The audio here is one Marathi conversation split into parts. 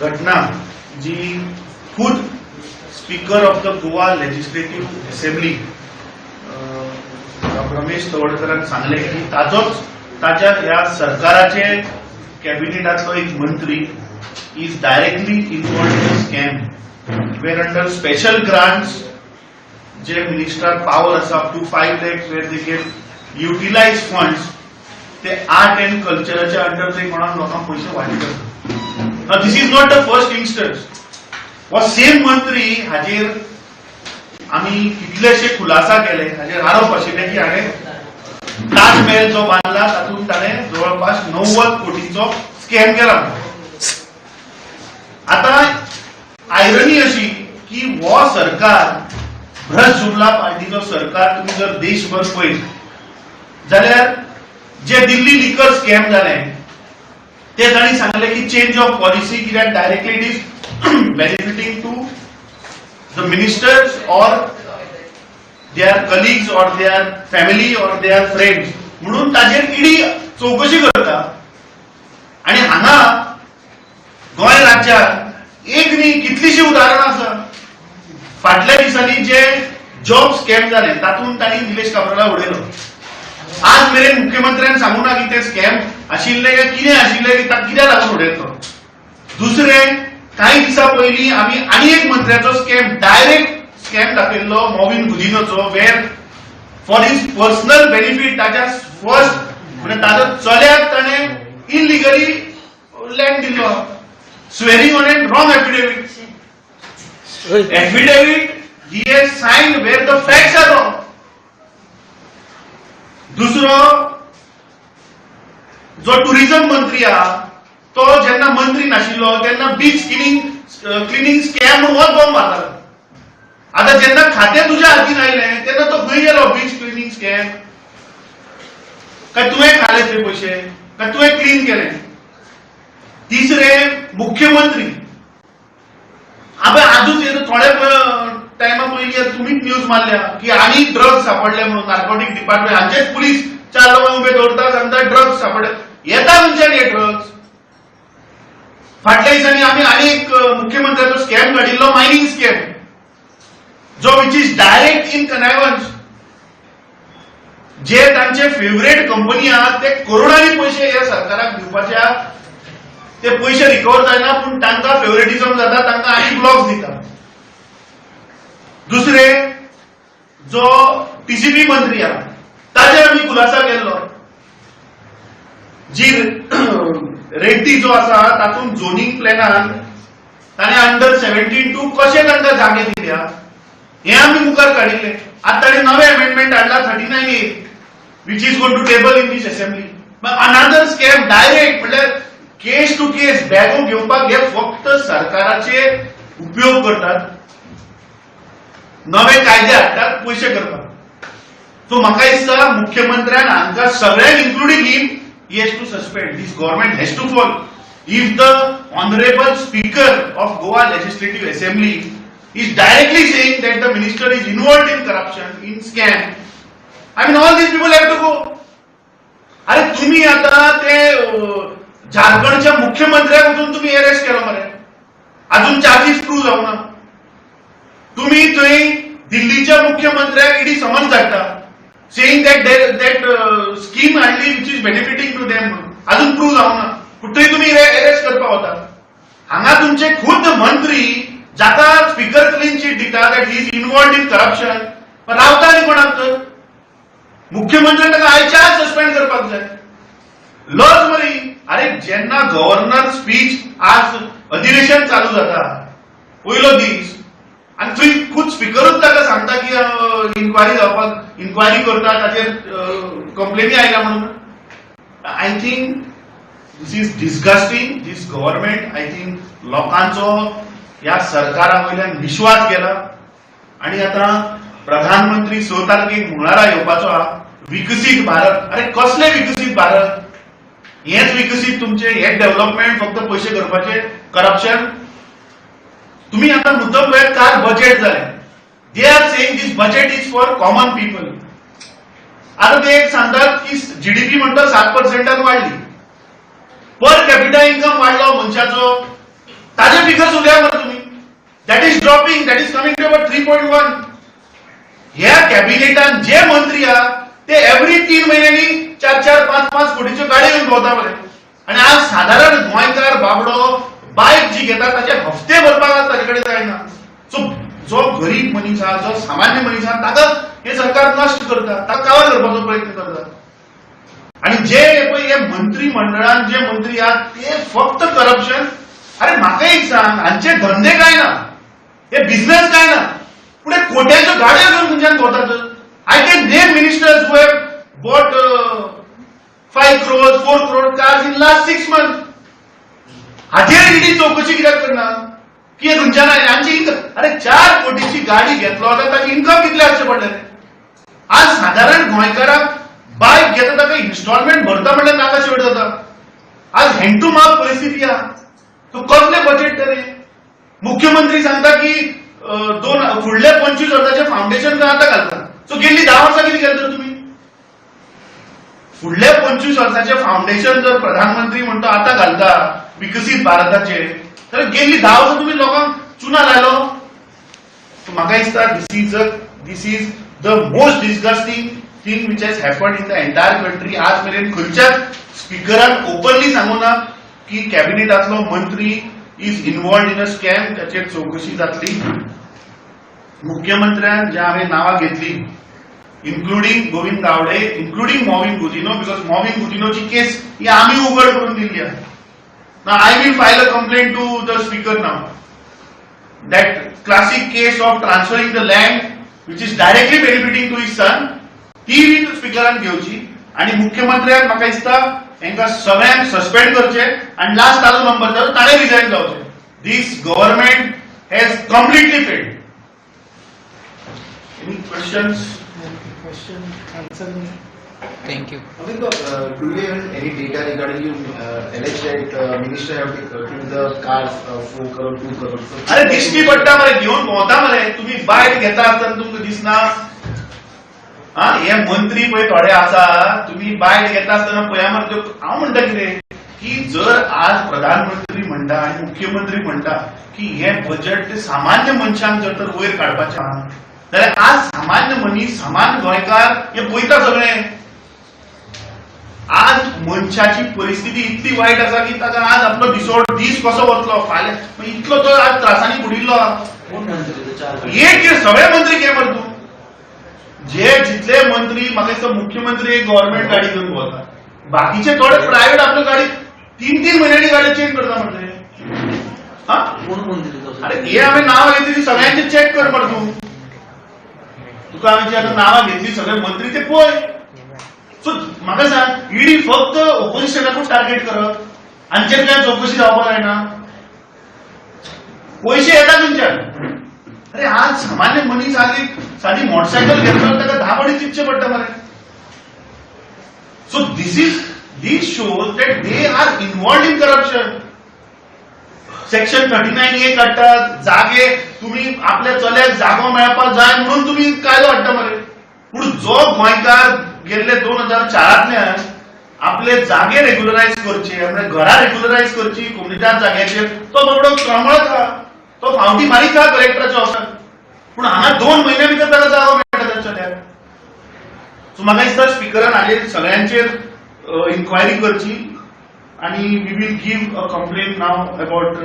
घटना जी खुद speaker of the Goa legislative assembly Ramesh तवडकरान सांगले की ताजोच ताच्या ह्या सरकाराचे कॅबिनेटातलो एक मंत्री is directly involved in scam where under special grants जे मिनिस्टर पावर आसा two five lakhs where they get utilise funds ते आर्ट अँड कल्चराच्या अंडर ते कोणाक लोकांक पयशे वांटीत Now this is not the first instance. हो सेम मंत्री हाजेर आमी कितलेशे खुलासा केले हाजेर आरोप आशिल्ले की हाणें ताजमहल जो बांदला तातूंत ताणें जवळपास णव्वद कोटींचो स्कॅम केला आता आयरनी अशी की हो सरकार भ्रष्ट जुमला पार्टीचो सरकार तुम्ही जर देशभर पळयत जाल्यार जे दिल्ली लिकर स्कॅम जालें ते तांणी सांगले की चेंज ऑफ पॉलिसी कित्याक directly it is benefiting to the ministers or their colleagues or their family or their friends म्हणून ताजेर ईडी चौकशी करता. आणि हांगा गोंय राज्यात एक न्ही कितलीशी उदाहरणां आसा. फाटल्या दिसांनी जे जॉब स्कॅम जाले तातूंत तांणी निलेश काब्राला उडयलो. आज मेरेन मुख्यमंत्र्यान सांगू ना की ते स्कॅम आशिल्ले काय कितें आशिल्ले की ताका कित्याक लागून उडयलो दुसरें काही दिसा पयलीं आमी आनी एक मंत्र्याचो स्कॅम डायरेक्ट स्कॅम दाखयल्लो Mauvin गुदिनोचो where for his personal benefit ताच्या फर्स्ट म्हणजे ताजो चल्याक ताणें इनलिगली लँड दिल्लो swearing on an wrong affidavit affidavit he has signed where the facts are wrong. दुसरो जो टुरिझम मंत्री हा तो जेन्ना मंत्री नाशिल्लो तेन्ना बीच क्लिनिंग क्लिनिंग स्कॅम म्हणून हो बॉम्ब मारतालो आता जेन्ना खातें तुज्या हातीन आयलें तेन्ना तो खंय गेलो बीच क्लिनिंग स्कॅम काय तुवें खाले ते पयशे काय तुवें क्लीन केले? तिसरे मुख्यमंत्री. आपण आजूच थोडे टायमा पयली तुम्हीच न्यूज मारल्या की आनी ड्रग्स सापडले म्हणून नार्कोटीक डिपार्टमेंट हांचेच पुलीस चार लोकांक उबे दवरता सांगता ड्रग्स सापडले येता खंयच्यान हे ड्रग्स फाटल्या दिसांनी आमी आनी एक मुख्यमंत्र्याचो स्कॅम काडिल्लो मायनिंग स्कॅम जो which is direct in connivance जे तांचे फेवरेट कंपनी आहात ते करोडांनी पयशे हे सरकाराक दिवपाच्या ते पयशे रिकवर जायना पूण तांकां फेवरेटिझम जाता तांकां आनी ब्लॉक्स दिता दुसरे जो टीसीपी मंत्री आहा ताजे आमी खुलासा केल्लो जी रेड्डी जो आसा तातूंत झोनिंग प्लॅनान ताणें अंडर सेव्हन्टीन टू कशे तांकां जागे दिल्या हे आमी मुखार काडिल्ले आतां ताणें नवे अमेंडमेंट हाडला thirty nine A which is gone to table in this assembly another scam direct म्हणल्यार केस टू केस बॅगो घेवपाक हे फक्त सरकाराचे उपयोग करतात. नवे कायदे हाडटात पयशे करतात. सो म्हाका दिसता मुख्यमंत्र्यान हांकां सगळ्यांक including him he has to suspend this government has to fall if the honourable speaker of Goa legislative assembly is directly saying that the minister is involved in corruption in scam I mean all this people have to go अरे तुम्ही आता ते झारखंडच्या मुख्यमंत्र्यांकडून तुम्ही अरेस्ट केला मरे अजून चार्जीस प्रूव्ह जाऊ ना तुम्ही थंय दिल्लीच्या मुख्यमंत्र्याक इडी समन्स धाडटा सेईंग दॅट दॅट स्कीम हाडली which is benefiting to them अजून प्रूव्ह जाऊ ना. कुठेही तुम्ही अरेस्ट करपाक वता हांगा तुमचे खुद्द मंत्री जाका स्पीकर क्लीन चीट दिता that is involved in corruption रावता आनी कोणाक तर मुख्यमंत्री ताका आयच्या आज सस्पेंड करपाक जाय? लज मरी अरे जेन्ना गव्हर्नर स्पीच आज अधिवेशन चालू जाता पयलो दीस आनी थंय खूद स्पिकरूच ताका सांगता की इन्क्वायरी जावपाक इन्क्वायरी करता ताचेर कंप्लेनी आयल्या म्हणून. I think this is disgusting this government I think लोकांचो ह्या सरकारा वयल्यान विश्वास गेला. आणि आता प्रधानमंत्री स तारखेक मुळारा येवपाचो आहा विकसीत भारत. अरे कसले विकसीत भारत? हेच विकसीत तुमचे हे डेव्हलपमेंट फक्त पयशे करपाचे करप्शन तुम्ही आता मुद्दम पळयत कार बजेट जाले they are saying this budget is for common people आता ते एक सांगतात की जीडीपी म्हणतो सात पर्सेंटान वाढली. पर कॅपिटल इन्कम वाढलो मनशाचो. ताजे dropping. That is coming to about 3.1. ह्या कॅबिनेटान जे मंत्री आहात ते एव्हरी तीन महिन्यांनी चार चार पाच पाच कोटीच्यो गाडी घेऊन भोवता मरे आणि आज साधारण गोंयकार बाबडो बायक जी घेता ताचे हफ्ते भरपाक ताचे कडेन जायना. सो जो गरीब मनीस आहा जो सामान्य मनीस आहा ताका हे सरकार नश्ट करता ताका कावर करपाचो प्रयत्न करता आणि जे पळय हे मंत्री मंडळान जे मंत्री आहात ते फक्त करप्शन अरे म्हाका एक सांग हांचे धंदे काय ना? हे बिझनेस काय ना? पुढे कोट्याच्यो गाड्या घेऊन खंयच्यान भोवतात I can name ministers who have bought five crore four crore cars in last six month हाचेर ईडी चौकशी कित्याक करना की हे खंयच्यान आमची इन्कम अरे चार कोटीची गाडी घेतलो जाल्यार ताका इन्कम कितले आसचें पडलेले आज साधारण गोंयकाराक बायक घेता ताका इन्स्टॉलमेंट भरता म्हणल्यार नाका शेवट जाता आज हँड टू माफ परिस्थिती आहा तो कसले बजेट तरी मुख्यमंत्री सांगता की दोन फुडले पंचवीस वर्साचे फाउंडेशन आतां घालता सो गेल्ली धा वर्सां कितें केलें तर तुमी फुडले पंचवीस वर्साचे फाउंडेशन जर प्रधानमंत्री म्हणतो आता घालता विकसीत भारताचे. तर गेल्ली धा वर्सां तुमी लोकांक चुना लायलो म्हाका दिसता this is this is the most disgusting thing which has happen in the entire country आज मेरेन खंयच्याच स्पिकरान ओपनली सांगूना की कॅबिनेटातलो मंत्री is involved in a scam ताचेर चौकशी जातली. मुख्यमंत्र्यान जे हांवें नांवां घेतली including Govind Gawade including Mauvin Godinho because Mauvin गुदिनोची case ही आम्ही उघड करून दिली आहे. Now I will file a complaint to the speaker now. that classic case of transferring the land which is directly benefiting to his son ती बी स्पिकरान घेवची आणि मुख्यमंत्र्याक म्हाका दिसता तांकां सगळ्यांक सस्पेंड करचे आणि लास्ट ताजो नंबर जालो ताणे रिजायन जावचे this government has completely failed any questions question answer Thank you. Govind, uh, do you have any data regarding you uh, alleged that uh, minister have uh, given the cars uh, 4 crore, 2 crore? So- अरे दिसती पडटा मरे घेऊन भोंवता मरे तुम्ही बायट घेता आसतना तुमकां दिसना हा हे मंत्री पळय थोडे आसा तुम्ही बायट घेता आसतना पळया मरे त्यो हांव म्हणटा कितें की जर आज प्रधानमंत्री म्हणटा आणि मुख्यमंत्री म्हणटा की हे बजेट सामान्य मनशांक जर तर वयर काडपाचें आहा जाल्यार आज सामान्य मनीस सामान्य गोंयकार हे पळयता सगळे आज मनशाची परिस्थिती इतली वायट आसा की ताका आज आपलो दिसोड दीस कसो वतलो फाल्यां. इतलो तो आज त्रासांनी बुडिल्लो एक हे सगळे मंत्री घे मरे तूं. जे जितले मंत्री म्हाका दिसता मुख्यमंत्री एक गव्हर्नमेंट गाडी घेऊन भोंवता बाकीचे थोडे प्रायव्हेट आपली गाडी तीन तीन महिन्यांनी गाडी चेंज करता म्हणजे हा? अरे हे हांवें नांवां घेतली ती सगळ्यांचे चॅक कर मरे तूं. तुका हांवें जी आतां नांवां घेतली सगळे मंत्री ते पळय सो म्हाका सांग ईडी फक्त ओपोजिशनाकूच टार्गेट करप हांचेर काय चौकशी जावपाक जायना पयशे येता खंयच्यान अरे आज सामान्य मनीस आज एक साधी मोटरसायकल घेतलो ताका धा पडी चिंतचे पडटा मरे so this is this shows that they are involved in corruption section thirty nine A काडटात जागे तुम्ही आपल्या चल्याक जागो मेळपाक जाय म्हणून तुम्ही कायदो हाडटा मरे पूण जो गोंयकार गेल्ले दोन हजार चारांतल्यान आपले जागे रेग्युलरायज करचे आपल्या घरा रेग्युलरायज करची कोमुनिटार जाग्याचेर तो बाबडो तळमळत हा तो फावटी मारीत हा कलेक्टराच्या ऑफिसात पूण हांगा दोन म्हयन्या भितर ताका जागो मेळटा त्या चल्याक सो म्हाका दिसता स्पिकरान हाजेर सगळ्यांचेर इन्क्वायरी करची. आणि we will give a complaint now about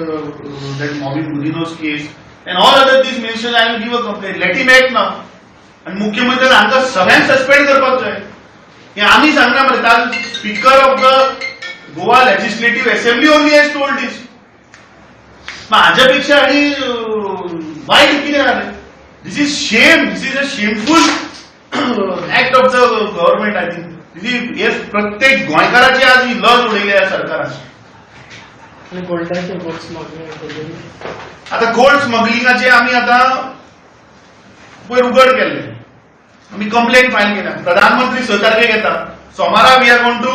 that मॉबी मुदिनोज case and all other this ministers I will give a complaint let him act now आणि मुख्यमंत्र्यान हांकां सगळ्यांक सस्पेंड करपाक जाय हे आमी सांगना काल speaker of the Goa legislative assembly only has told this मग हाज्या पेक्षा आणि वाईट कितें जालें this is shame this is a shameful act of the government I think हे प्रत्येक गोंयकाराची आज ही लज उडयली सरकारान बोट्स मागणी आता गोल्ड स्मगलिंगाचे आम्ही आता पयर उघड केल्ले आम्ही कंप्लेंट फायल केल्या प्रधानमंत्री स तारखेक येता सोमारा we are gone to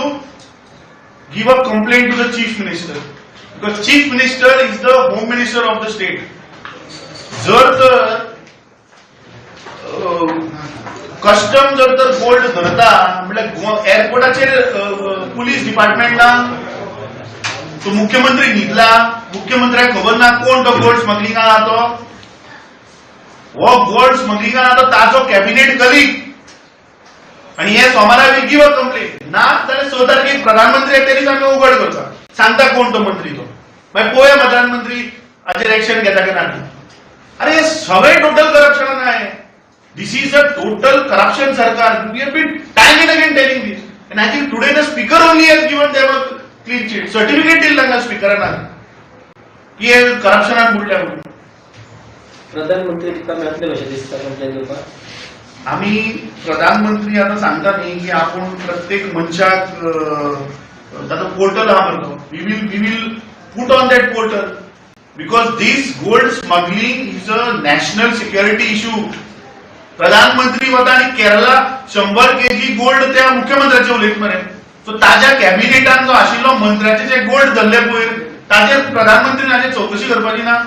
give a complaint to the chief minister because chief minister is the home minister of the state जर तर कस्टम जर तर गोल्ड धरता म्हणजे एअरपोर्टाचेर पुलीस डिपार्टमेंटान तो मुख्यमंत्री न्हिदला मुख्यमंत्र्याक खबर ना कोण तो गोल्ड स्मगलिंग आहा तो. हो गोल्ड स्मगलिंगान आतां ताजो कॅबिनेट कलीग. आणि हे सोमारा विल गिव अ कंप्लेन ना जाल्यार स तारखेक प्रधानमंत्री येतरीच आमी उघड करता. सांगता कोण तो मंत्री तो? मागीर पळोवया प्रधानमंत्री हाचेर एक्शन घेता काय ना ते. अरे हे सगळे टोटल करप्शन आहे. This is a total corruption सरकार. We have been time in again telling this and I think today the speaker only has given them a clean sheet. Certificate दिलं तांकां स्पिकरान की हे करप्शनान बुडल्या म्हणून प्रधानमंत्री आम्ही प्रधानमंत्री आता सांगता न्ही की आपण प्रत्येक मनशाक त्याचं ताचो पोर्टल आहा मरे तो we will we will put on that portal because this gold smuggling is a national security issue प्रधानमंत्री वता आणि केरला शंभर केजी गोल्ड त्या मुख्यमंत्र्याचे उलयत मरे सो ताज्या कॅबिनेटान जो आशिल्लो मंत्र्याचे जे गोल्ड धरले पयर ताजेर प्रधानमंत्री हाचेर चौकशी करपाची ना